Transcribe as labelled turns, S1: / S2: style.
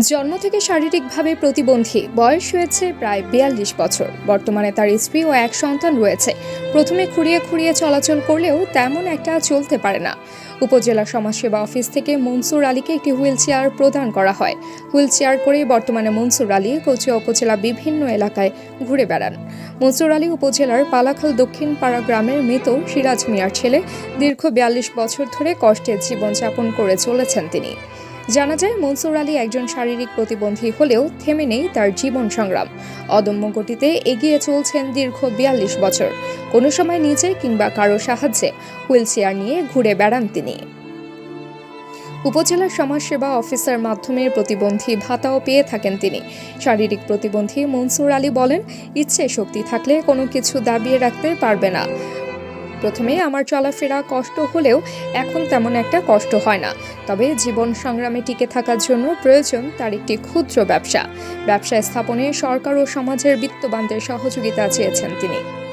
S1: জন্ম থেকে শারীরিকভাবে প্রতিবন্ধী। বয়স হয়েছে প্রায় বিয়াল্লিশ বছর। বর্তমানে তার স্ত্রী ও এক সন্তান রয়েছে। প্রথমে খুঁড়িয়ে খুঁড়িয়ে চলাচল করলেও তেমন একটা চলতে পারে না। উপজেলা সমাজসেবা অফিস থেকে মনসুর আলীকে একটি হুইল চেয়ার প্রদান করা হয়। হুইল চেয়ার করে বর্তমানে মনসুর আলী কচুয়া উপজেলা বিভিন্ন এলাকায় ঘুরে বেড়ান। মনসুর আলী উপজেলার পালাখাল দক্ষিণ পাড়া গ্রামের মৃত সিরাজ মিয়ার ছেলে। দীর্ঘ বিয়াল্লিশ বছর ধরে কষ্টে জীবনযাপন করে চলেছেন তিনি। জানা যায়, মনসুর আলী একজন শারীরিক প্রতিবন্ধী হলেও থেমে নেই তার জীবন সংগ্রাম। অদম্য গতিতে এগিয়ে চলছেন দীর্ঘ বিয়াল্লিশ বছর। কোনো সময় নিজে কিংবা কারও সাহায্যে হুইল চেয়ার নিয়ে ঘুরে বেড়ান তিনি। উপজেলা সমাজসেবা অফিসার মাধ্যমে প্রতিবন্ধী ভাতাও পেয়ে থাকেন তিনি। শারীরিক প্রতিবন্ধী মনসুর আলী বলেন, ইচ্ছে শক্তি থাকলে কোনো কিছু দাবিয়ে রাখতে পারবে না। প্রথমে আমার চলাফেরা কষ্ট হলেও এখন তেমন একটা কষ্ট হয় না। তবে জীবন সংগ্রামে টিকে থাকার জন্য প্রয়োজন তার একটি ক্ষুদ্র ব্যবসা। ব্যবসা স্থাপনে সরকার ও সমাজের বিত্তবানদের সহযোগিতা চেয়েছেন তিনি।